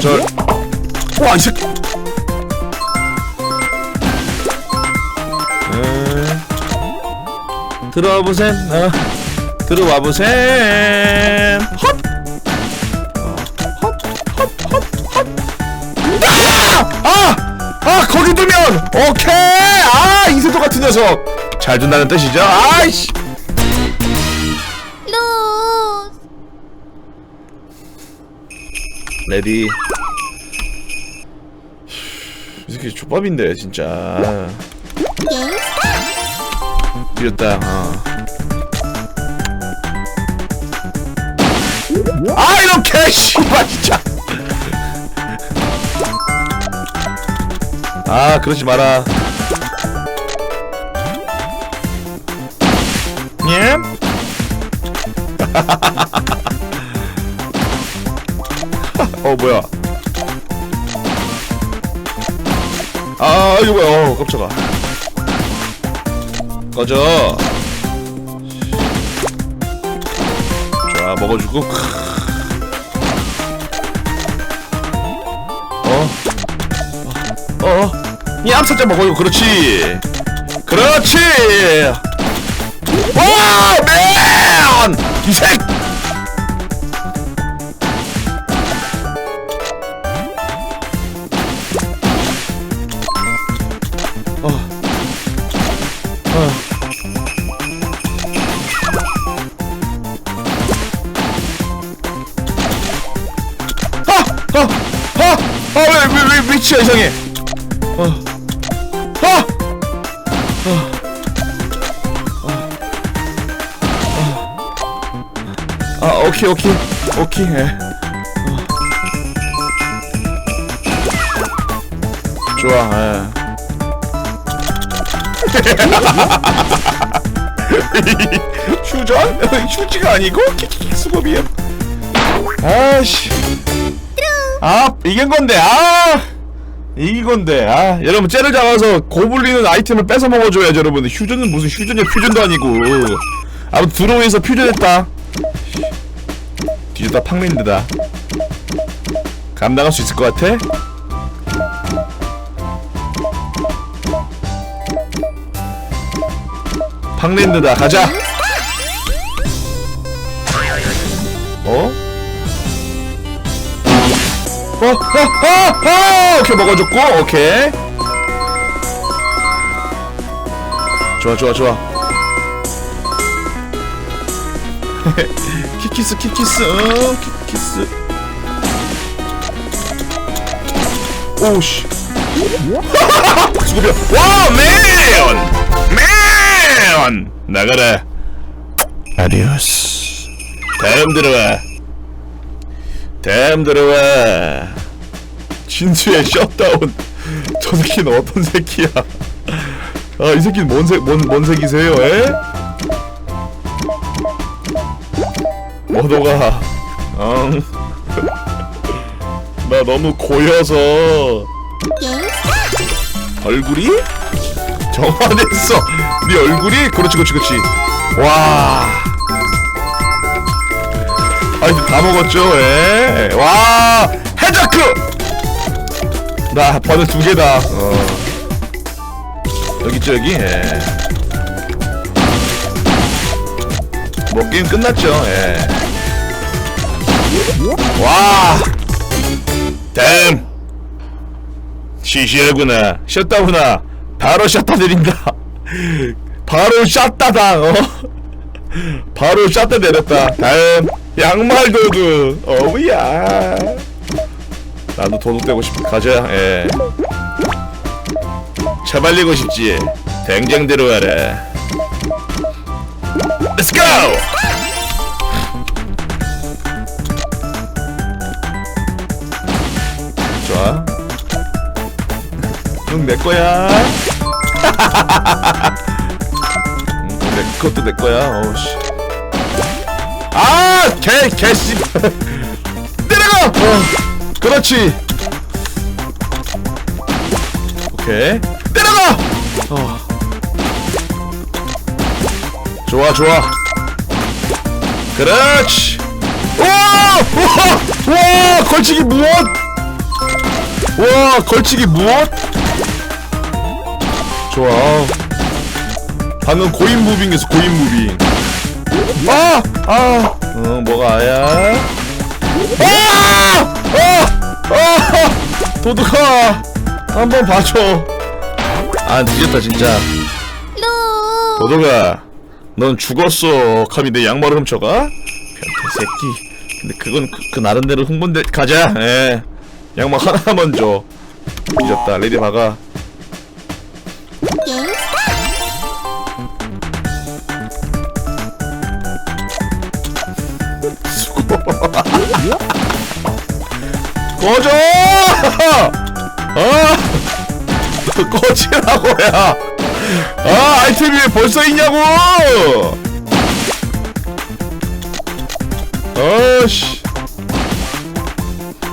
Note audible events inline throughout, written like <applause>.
절. 와, 이 새끼. 음. 들어와 보셈. 어. 들어와 보셈. 헛. 어, 헛, 헛, 헛, 헛. 아! 아! 아, 거기 두면 오케이. 아, 이세도 같은 녀석. 잘 준다는 뜻이죠. 아이씨. 루스 레디. 이 새끼 족밥인데 진짜. 이겼다. 어. 아 이렇게 씨발 진짜. 아 그러지 마라. 예? <laughs> 어 뭐야? 아 이거 뭐야? 어 깜짝아. 꺼져. 자 먹어주고. 어. 어. 어. 이 암살자 먹어요. 그렇지. 그렇지. 와 맨! 이 새. 왜, 왜, 위치가 이상해? 어. 아! 아, 아, 오케이, 오케이. 오케이, 예. 어. 좋아, 예. <laughs> 휴전? <laughs> 휴지가 아니고 키키키 수법이야. 아씨. 아 이긴 건데 아 이긴 건데 아 여러분 쟤를 잡아서 고블린은 아이템을 뺏어 먹어줘야죠 여러분. 휴전은 무슨 휴전이야? 퓨전도 아니고. 아무튼 드로우에서 퓨전했다. 뒤졌다 팡맨드다. 감당할 수 있을 것 같아? 팡랜드다 가자 어, 어, 어, 어, 오케이 먹어줬고, 오케이. 좋아, 좋아, 좋아. <laughs> 키키스, 키키스, 어, 키키스. 오우씨. <laughs> 수고비야. 와, 맨! 맨! 나가라. 아디오스. 다음 들어와. 다음 들어와. 진수의 셧다운 <laughs> 저 새끼는 어떤 새끼야? 아 이 새끼는 뭔, 새, 뭔, 뭔 색이세요 에? 모도가 응. <laughs> 나 너무 고여서. 얼굴이? 정화됐어. 네 얼굴이? 그렇지 그렇지 그렇지. 와 아니 다 먹었죠 예. 와 해자크! 나 버늘 두 개다. 어. 여기 있죠 여기? 예. 뭐 게임 끝났죠 예. 와! 댐! 시시하구나. 셧다구나 바로 셧다 내린다. 바로 샷다당 어. 바로 샷다 내렸다. 다음 양말 도둑 어우야. 나도 도둑 되고 싶어 가자. 예. 처발리고 싶지. 댕쟁 들어와라 Let's go! 좋아. 응 내거야. 응, 내 그것도 내거야. 어우씨. 아, 개, 개씨. 때려가! 어, 그렇지. 오케이. 때려가! 어. 좋아, 좋아. 그렇지. 오! 우와! 와! 걸치기 무엇? 와 걸치기 무엇? 좋아 방금 고인 무빙에서 고인 무빙 아! 아! 어 뭐가 아야? 아! 아! 아! 도둑아 한번 봐줘 아 늦었다 진짜 루. 도둑아 넌 죽었어 감히 내 양말을 훔쳐가? 변태 새끼 근데 그건 그, 그 나름대로 흥분돼 가자 예 양말 하나만 줘 잊었다 레디 박아 꺼져! <laughs> 어? <laughs> 꺼지라고, 야! 아, 아이템이 왜 벌써 있냐고! 어씨.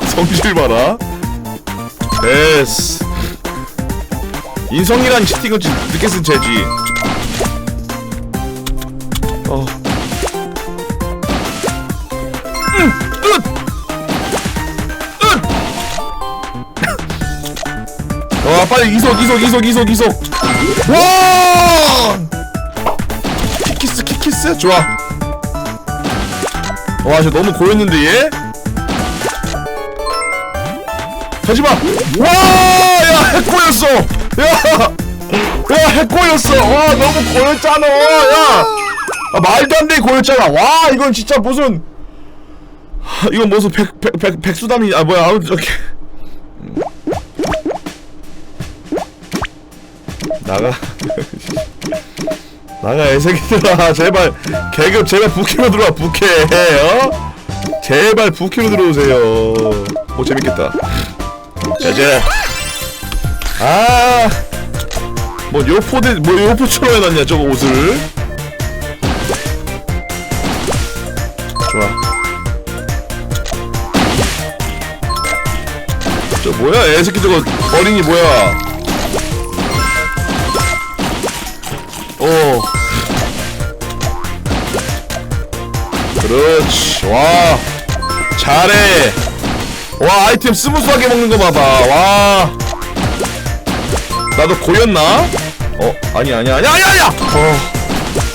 성질 봐라. 됐어. 인성이란 채팅은 좀 늦게 쓴 죄지. 빨리 이속 이속 이속 이속 이속. 와 키키스 키키스? 좋아. 와저 너무 고였는데 얘? 가지마! 와야 핵고였어! 야야 핵고였어! 와 너무 고였잖아 야! 아, 말도 안 되게 고였잖아. 와 이건 진짜 무슨 하, 이건 무슨 백, 백, 백, 백수담이 아 뭐야 아무튼 이렇 나가. <laughs> 나가 애 새끼들아. 제발. 계급 제발 부캐로 들어와 부캐. 어? 제발 부캐로 들어오세요. 오 재밌겠다. 자자 아뭐 요포대 뭐 요포처럼 해놨냐 저거 옷을? 좋아. 저 뭐야? 애새끼 저거 어린이 뭐야 오. 그렇지. 와. 잘해. 와, 아이템 스무스하게 먹는 거 봐봐. 와. 나도 고였나? 어, 아니, 아니, 아니, 아니, 아니야! 어.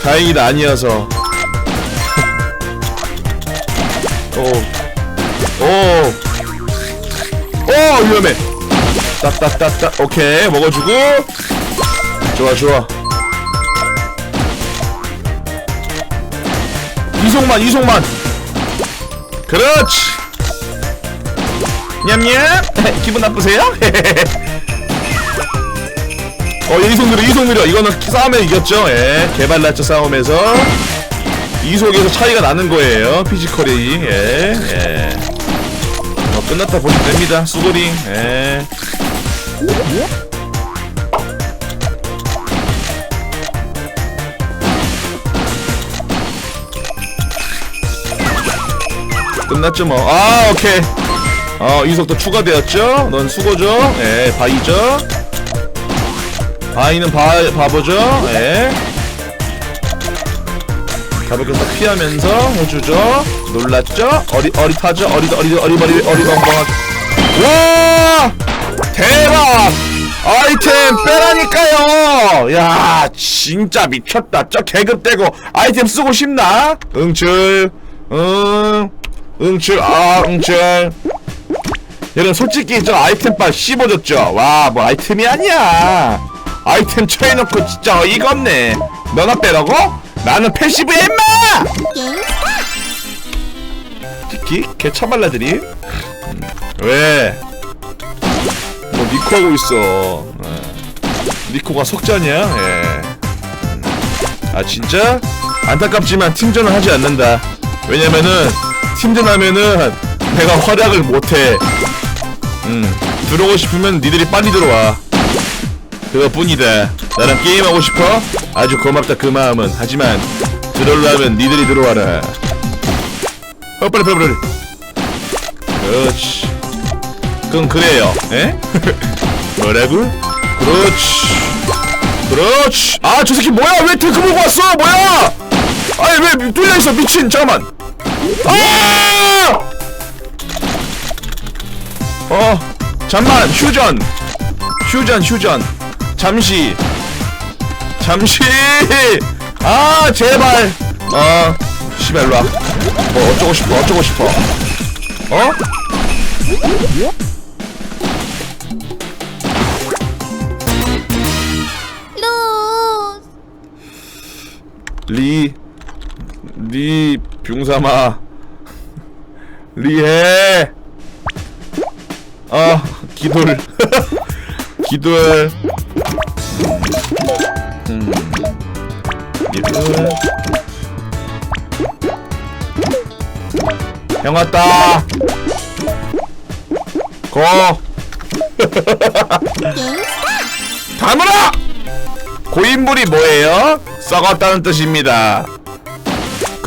다행이다, 아니어서. 오. 오. 오, 위험해. 딱딱딱딱. 오케이, 먹어주고. 좋아, 좋아. 이송만 이송만. 그렇지. 냠냠. <laughs> 기분 나쁘세요? <laughs> 어 이송 느려 이송 느려. 이거는 싸움에 이겼죠? 예 개발났죠 싸움에서. 이속에서 차이가 나는 거예요 피지컬이. 예, 예. 어, 끝났다 보시면 됩니다 수고링. 예. 끝났죠 뭐. 아 오케이. 어 이속도 추가되었죠. 넌 수고죠. 예 바이죠. 바이는 바 바보죠. 예. 가볍게 딱 피하면서 해주죠. 놀랐죠? 어리 어리타죠. 어리 어리 어리버리 어리벙벙한. 와 대박. 아이템 빼라니까요. 야 진짜 미쳤다. 저 계급되고 아이템 쓰고 싶나? 응출. 응. 응출 아 응출 여러분 솔직히 저 아이템빨 씹어줬죠 와 뭐 아이템이 아니야 아이템 쳐해놓고 진짜 어이가 없네 너나 빼라고? 나는 패시브 엠마 특히 개차발라들이 음, 왜? 뭐 니코 하고 있어 예. 니코가 석자냐? 예. 음. 아 진짜? 안타깝지만 팀전을 하지 않는다 왜냐면은 팀전 하면은 내가 활약을 못해. 음 들어오고 싶으면 니들이 빨리 들어와. 그것뿐이다. 나랑 게임하고 싶어? 아주 고맙다 그 마음은. 하지만 들어오려면 니들이 들어와라. 어 빨리 빨리 빨리. 그렇지. 그건 그래요 에? <laughs> 뭐라고? 그렇지. 그렇지. 아 저 새끼 뭐야? 왜 탱크 보고 왔어? 뭐야? 아니 왜 뚫려있어? 미친 잠깐만 아! 어 잠만 휴전. 휴전 휴전. 잠시. 잠시. 아 제발. 어 씨발 일로와. 뭐 어쩌고 싶어 어쩌고 싶어. 어? 루. 리, 리, 뷰삼아. 리해. 아, 기돌. <laughs> 기돌. 음. 기돌. 형 왔다. 고. <laughs> 다물어! 고인물이 뭐예요? 썩었다는 뜻입니다.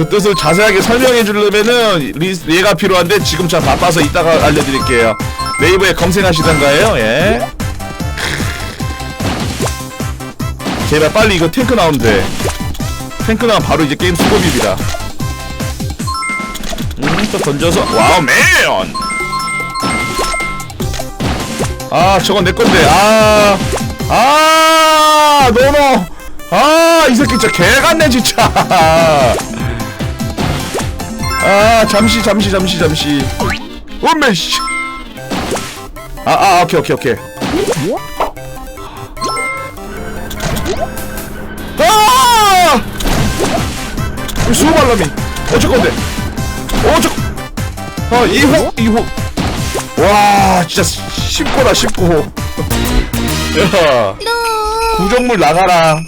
그 뜻을 자세하게 설명해 주려면은 리, 얘가 필요한데 지금 참 바빠서 이따가 알려드릴게요. 네이버에 검색하시던가요? 예. 제발 빨리 이거 탱크 돼. 탱크 나오면 바로 이제 게임 수급입니다. 음, 또 던져서 와우 맨! 아, 저건 내 건데. 아, 아, 노노. 아, 이 새끼 진짜 개 같네 진짜. <laughs> 아, 잠시, 잠시, 잠시, 잠시. 원맨 씨. 아, 아, 오케이, 오케이, 오케이. 아! 이 수발람이. 어쩔 건데? 어쩔? 아, 이호, 이호. 와 진짜 쉽고다 쉽고 야 루. 구정물 나가라 야,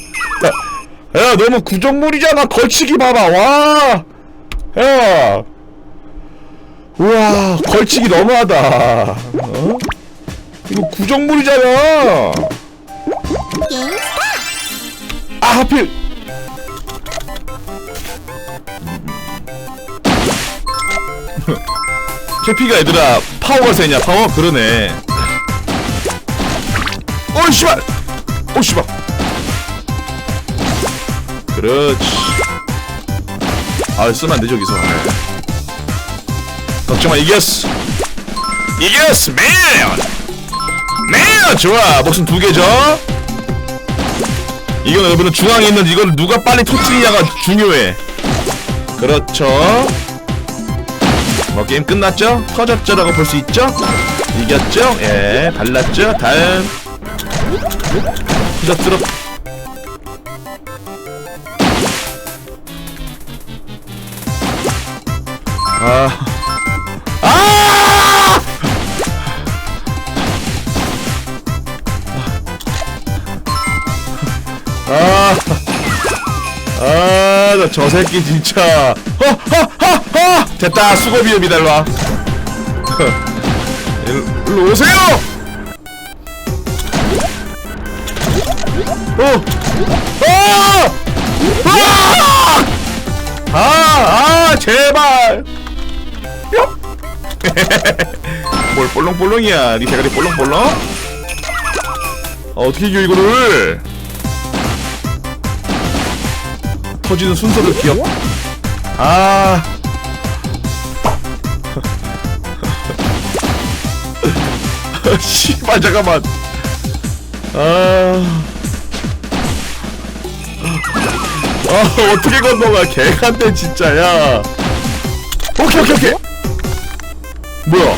야 너무 구정물이잖아 걸치기 봐봐 와 야! 우와 걸치기 너무하다. 어? 이거 구정물이잖아. 아 하필. <laughs> 캐피가 얘들아 파워가 세냐? 파워? 그러네. 어이 씨발! 오 씨발! 그렇지 아 쓰면 안돼 저기서 네. 걱정마 이겼어 이겼어 맨! 맨! 좋아 목숨 두 개죠 이건 여러분은 중앙에 있는 이걸 누가 빨리 터트리냐가 중요해 그렇죠 뭐 게임 끝났죠? 터졌죠 라고 볼 수 있죠? 이겼죠? 예, 발랐죠? 다음 디저트로 아, 아! 아, 아, 나 저 새끼 진짜. 허, 허, 허, 허! 됐다, 와. <laughs> 일로, 일로 오세요! 어! 어! 아! 아! 아, 제발! 뿅! <laughs> 뭘 볼렁볼렁이야, 니 대가리 볼렁볼렁? 아, 어떻게 이겨, 이거를? 터지는 순서도 기억. 아. <laughs> 씨발 잠깐만. 아. 아 어떻게 건너가 개간데 진짜 야. 오케이 오케이 오케이. 뭐야?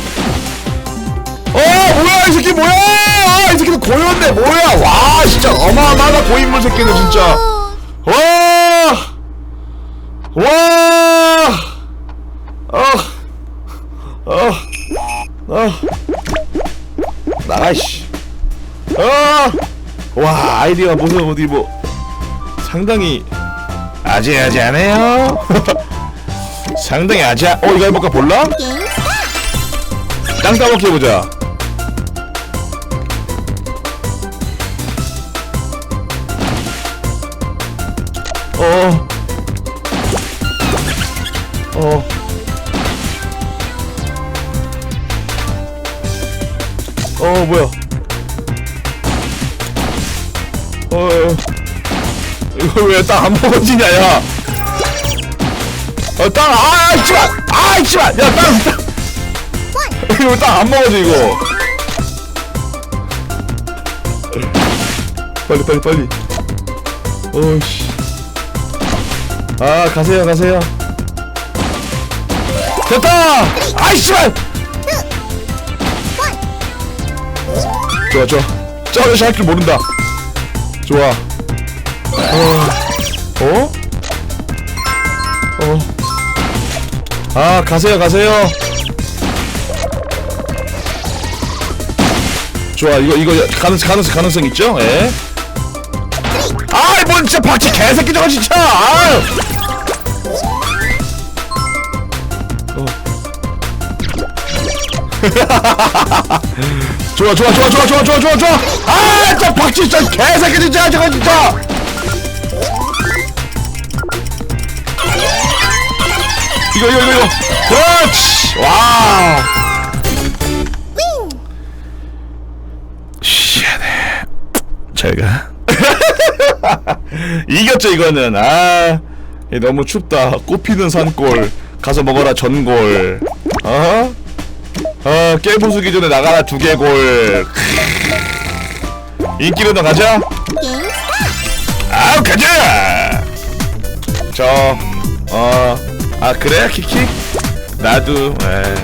어 뭐야 이 새끼 뭐야? 아, 이 새끼는 고였네 뭐야? 와 진짜 어마어마하다 고인물 새끼는 진짜. 와! 와! 어! 어! 어! 나가, 씨. 어! 와, 아이디가 무슨 어디 뭐, 상당히 아재아재하네요. <laughs> 상당히 아재, 어, 이거 해볼까, 볼라? 땅 따먹기 해보자. 어. 어. 어, 뭐야. 어. 이거 왜 땅 안 먹어지냐, 야. 어, 땅, 아, 이씨발! 아, 이씨발! 야, 땅, 땅! 이거 딱 안 먹어줘 이거. 빨리 빨리 빨리. 오씨. 아 가세요 가세요. 됐다! 아이씨발! 좋아 좋아. 짜르시 할줄 모른다. 좋아. 어? 어? 어? 아 가세요 가세요. 좋아 이거 이거 가능성 가능성 가능성 있죠? 예. 아이 뭔 진짜 박치 개새끼 저거 진짜. 아유. 어. <laughs> 좋아 좋아 좋아 좋아 좋아 좋아 좋아 좋아. 아 진짜 박치 진짜 개새끼 진짜 저거 진짜. 이거 이거 이거 이거. 그렇지. 와. 잘가. <laughs> 이겼죠 이거는. 아, 이 너무 춥다. 꽃피는 산골. 가서 먹어라 전골. 어? 어, 깨부수기 전에 나가라 두개골. 인기로도 가자. 아우 가자. 저, 어, 아 그래 키키? 나도, 에.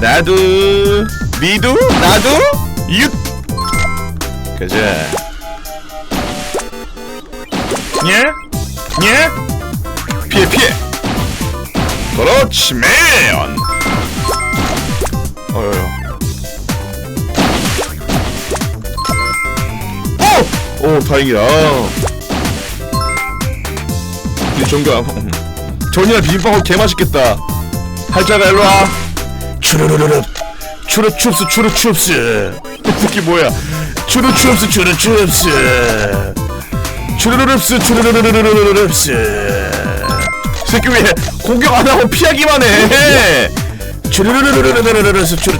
나도, 니도, 나도, 윷. 가자. 예? 예? 피해 피해. 그렇지 매연. 어휴. 오! 오 다행이다. 이 정경. <laughs> 전이랑 비빔밥하고 개 맛있겠다. 할자가 일로 와. 추르르르르. 추르춥스 추르춥스. <laughs> 이 새끼 뭐야? 추르춥스 추르춥스. 추르르릅스 추르르르르르르릅스. 이 새끼 왜 공격 안 하고 피하기만 해? 추르르르르르르르르스 추르.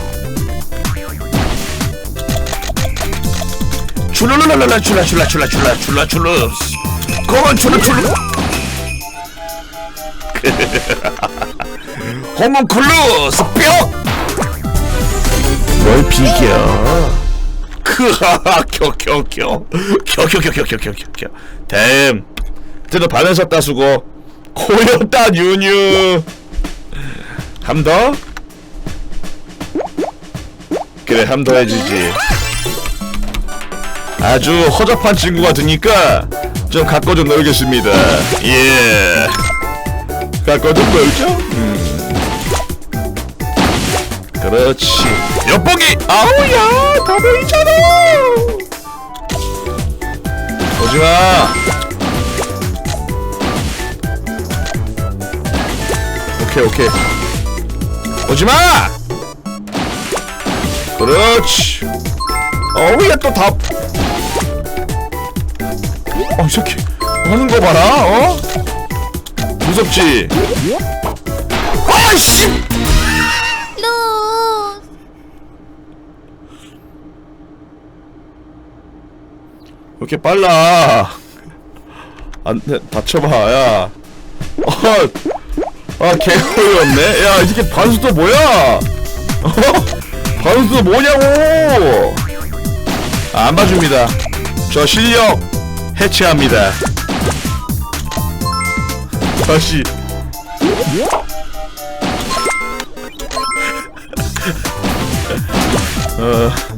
출라라라라 출라 출라 출라 출라 출라 출라 그건 출라 출라 호문클루스 뿅 뭘 비겨 크하하 켜켜켜 켜켜켜켜켜켜켜 댐 그때도 반응섰다 수고 고였다 뉴뉴 함 더? 그래 함 더 해주지 아주 허접한 친구 같으니까 좀 갖고 좀 놀겠습니다. 예. 갖고 좀 놀죠? 음. 그렇지. 엿보기! 아우야! 다 보이잖아! 오지마! 오케이, 오케이. 오지마! 그렇지. 어우야, 또 다. 어, 이 새끼. 하는 거 봐라, 어? 무섭지? 아이씨! 루스 왜 이렇게 빨라? 안 돼, 다쳐봐, 야. 어, 아, 없네? 야, 이 새끼 반수도 뭐야? 어? 반수도 뭐냐고! 아, 안 봐줍니다. 저 실력 해체합니다. 다시. <laughs> 어.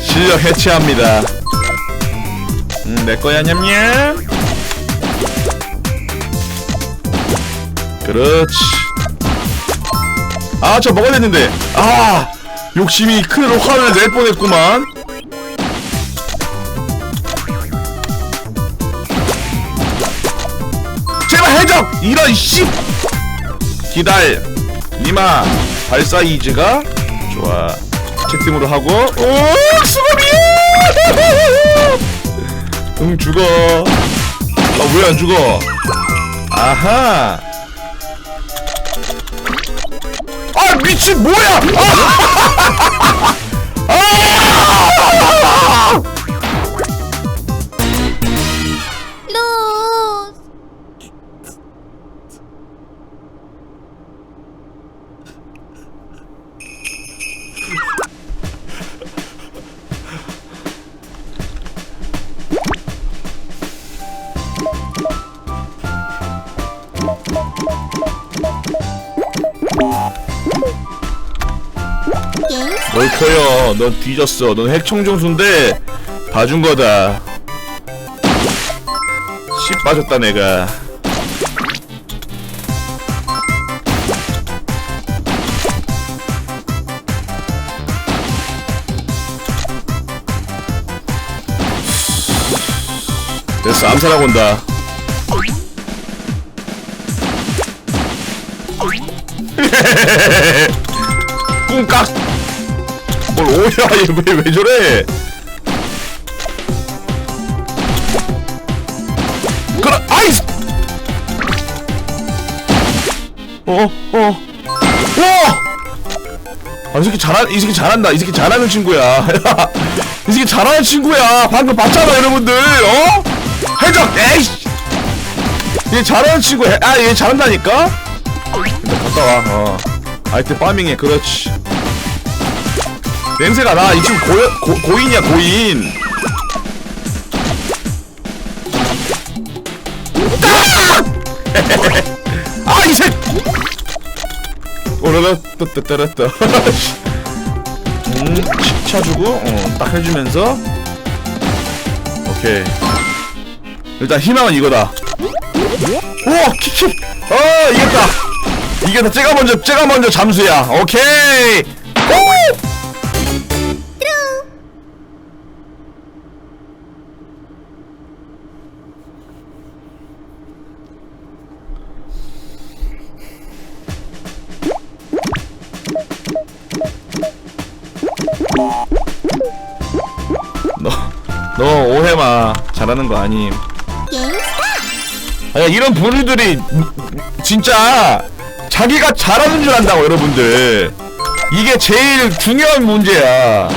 실력 해체합니다. 음, 내 거야 냠냠. 그렇지. 아, 저 먹어야 됐는데. 아, 욕심이 큰 화를 낼 뻔했구만. 제발 해적! 이런 씨! 기다려. 이마 발사 이즈가 좋아. 채팅으로 하고 오 수고비야! <laughs> 응 죽어. 아 왜 안 죽어? 아하. 아 미친 뭐야? <laughs> 아! 아! 넌 뒤졌어. 넌 핵청정수인데 봐준 거다. 씨 빠졌다 내가. 됐어 암살하고 온다. <laughs> 꿍깍 뭘 오야 <laughs> 얘왜 왜 저래 그래 아이스 어 어 와! 아, 이 새끼 잘한, 이 새끼 잘한다. 이 새끼 잘하는 친구야. 야, <laughs> 이 새끼 잘하는 친구야. 방금 봤잖아, 여러분들. 어? 해적, 에이씨! 얘 잘하는 친구, 해. 아, 얘 잘한다니까? 갔다 와, 어. 아이템 파밍해, 그렇지. 냄새가 나. 이 친구 고, 고, 고인이야, 고인. 아! <laughs> 아, 이 새끼! 오라라 따따따라따 음 쳐주고 어 딱 해주면서 오케이 일단 희망은 이거다 우와 키키 어 이겼다 이겼다 제가 먼저 제가 먼저 잠수야 오케이 오! 거 아님. 아야 이런 부류들이 진짜 자기가 잘하는 줄 안다고 여러분들. 이게 제일 중요한 문제야.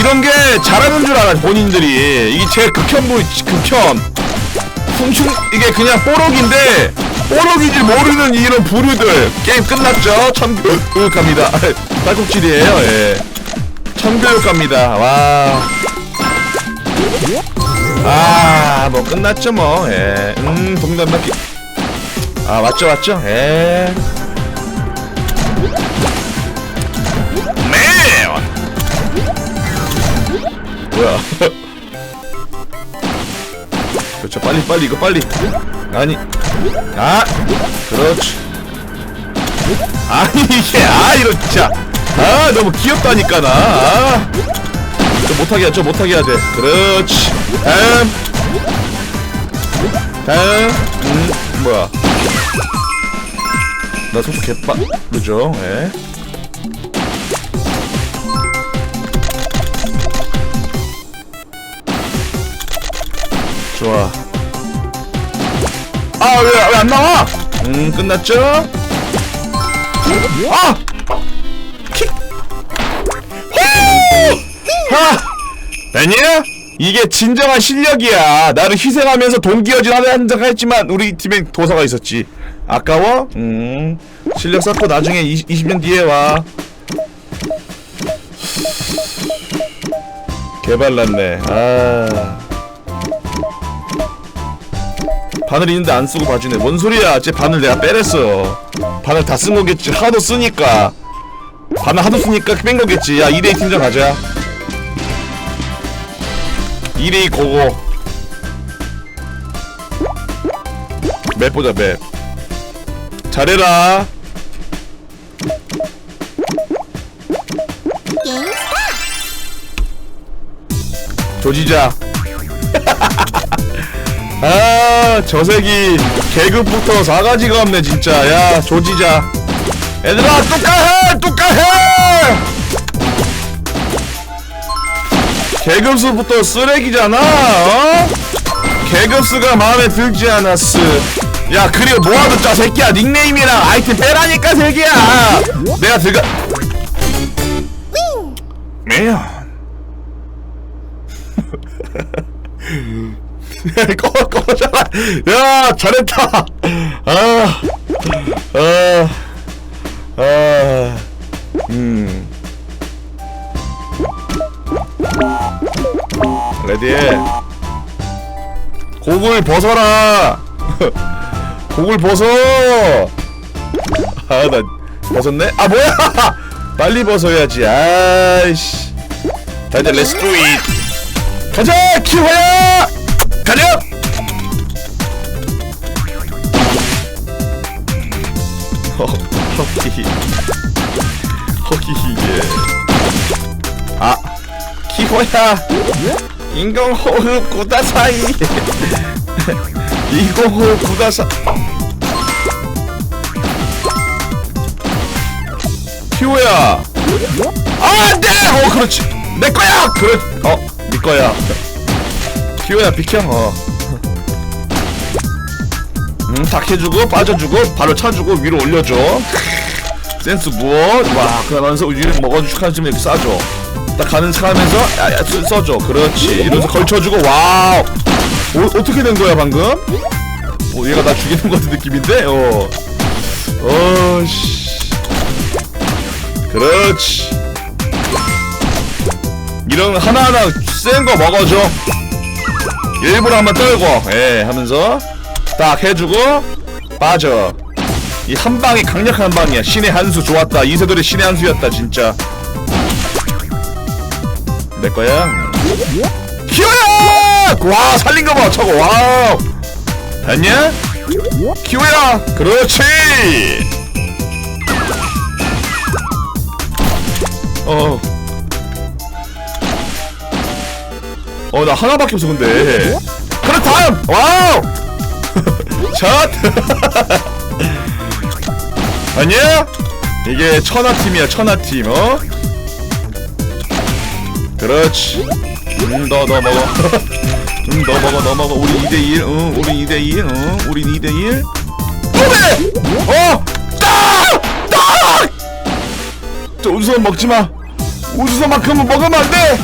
이런 게 잘하는 줄 알아 본인들이. 이게 제일 극혐 부 극혐. 훔충 이게 그냥 뽀록인데 뽀록인지 모르는 이런 부류들. 게임 끝났죠? 천교육 갑니다. <laughs> 딸꾹질이에요 예. 천교육 갑니다. 와 아, 뭐 끝났죠 뭐. 예. 음, 동전 바퀴. 아, 맞죠, 맞죠. 예. 네. 뭐야? <laughs> 그렇죠. 빨리 빨리 이거 빨리. 아니. 아, 그렇지. 아니 이게 아 이거 진짜 아 너무 귀엽다니까 나. 아. 저 못하게 해, 저 못하게 해야 돼. 그렇지. 다음. 다음. 음, 뭐야. 나 속도 개빠, 그죠? 예. 좋아. 아, 왜, 왜안 나와? 음, 끝났죠? 아! 하! 아니야? 이게 진정한 실력이야. 나를 희생하면서 동기어진 한장 했지만 우리 팀엔 도사가 있었지. 아까워? 음. 실력 쌓고 나중에 20, 20년 뒤에 와. 개발났네. 아. 바늘 있는데 안 쓰고 봐주네. 뭔 소리야? 쟤 바늘 내가 빼랬어. 바늘 다 쓴 거겠지. 하도 쓰니까. 바늘 하도 쓰니까 뺀 거겠지. 야, 2대2 팀전 가자. 2대2 고고. 맵 보자, 맵. 잘해라. 조지자. <laughs> 아, 저 새끼 계급부터 사가지가 없네 진짜. 야, 조지자. 얘들아, 뚜까해, 뚜까해. 계급수부터 쓰레기잖아. 어? 계급수가 마음에 들지 않았어. 야, 그리고 모아도 짜 새끼야. 닉네임이랑 아이템 빼라니까 새끼야. 내가 들어가. 매연. <laughs> 꺼 꺼잖아. 야 잘했다. 아, 아, 아, 곡을 벗어라. <laughs> 곡을 벗어. 아 나 벗었네? 아 뭐야? <laughs> 빨리 벗어야지. 아이씨. 자 이제 렛츠 두 잇. 가자 키워야! 가자! 허, 허기. 허기히게. 아 키워야 인공호흡 구다사이. 인공호흡 구다사. 키워야. 아 안돼! 어 그렇지. 내 거야! 그래 어네 거야. 키워야 비켜. 어. 음, 탁 해주고 빠져주고 바로 차주고 위로 올려줘. 센스 무엇 와 그러면서 위를 먹어주 축하주면 이렇게 싸줘 딱 가는 척하면서 야야 써줘. 그렇지. 이러면서 걸쳐주고 와우. 어, 어떻게 된 거야 방금? 어 얘가 나 죽이는 것 같은 느낌인데? 어. 어씨. 그렇지. 이런 하나하나 센 거 먹어줘. 일부러 한번 떨고 예 하면서 딱 해주고 빠져. 이 한 방이 강력한 한 방이야. 신의 한수 좋았다. 이세돌의 신의 한 수였다 진짜 내 거야 키워야 와 살린 거 봐 저거 와우 됐냐 키워야 그렇지 어. 어, 나 하나밖에 없어, 근데. 그럼 다음! 와우! <laughs> 샷! <laughs> 아니야? 이게 천하 팀이야, 천하 팀, 어? 그렇지. 음, 너, 너 먹어. <laughs> 음, 너 먹어, 너 먹어. 우리 2대1, 응, 우리 2대1, 응, 우리 2대1. 오케이! 어! 딱! 딱! 저 우수선 먹지 마. 우수선만큼은 먹으면 안 돼.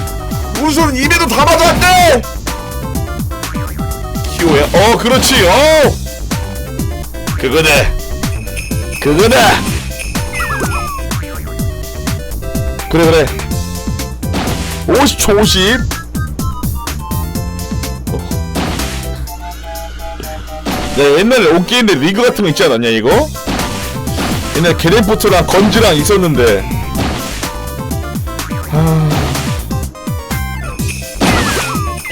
우수선 입에도 담아도 안 돼. 키오야. 어, 그렇지. 어. 그거다. 그거다. 그래 그래. 50초 50. 어. 야, 옛날에 옷게임인데 리그 같은 거 있지 않았냐 이거? 옛날 게레포트랑 건지랑 있었는데 하...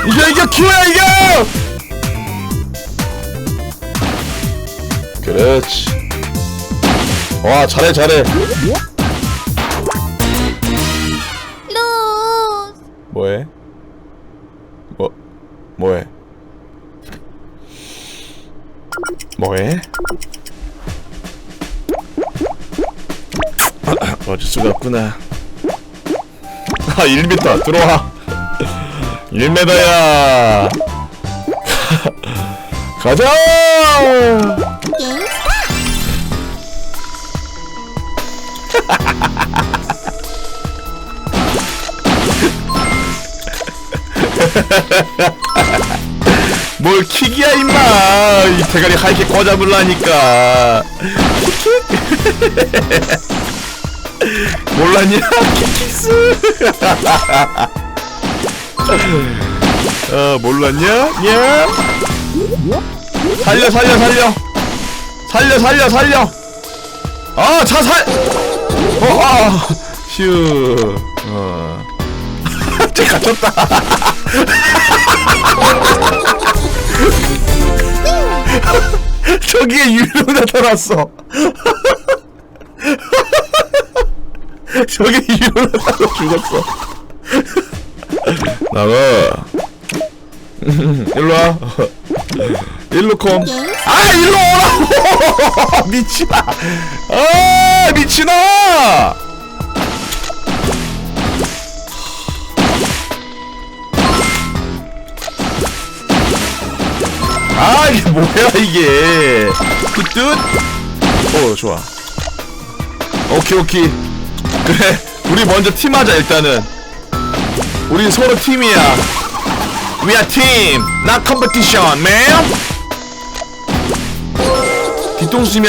이겨 이겨 키워야 이겨 그렇지 와 잘해 잘해 뭐해? 뭐 뭐해? 뭐해? <clears throat> 어쩔 수가 없구나. 아 1m 들어와. <laughs> 1m야. <laughs> 가자 <laughs> 뭘 킥이야 임마. 이 대가리 하이킥 꽂아불라니까. <laughs> 몰랐냐? 킥킥스. <laughs> 어 몰랐냐? 야 살려 살려 살려. 살려 살려 살려. 아차 살! 어아휴 어 쟤 갇혔다 <laughs> 저기에 유령 나타났어. 저기 유령 나타나 죽었어. 나가. <laughs> 일로 와. <laughs> 일로 컴. 아 일로 오라고. 미치나. 아 미치나. 아 <laughs> 뭐야 이게? 굿굿 어 좋아. 오케이 오케이. 그래 우리 먼저 팀하자 일단은. 우리 서로 팀이야. We are team. Not competition man. 뒤통수 치면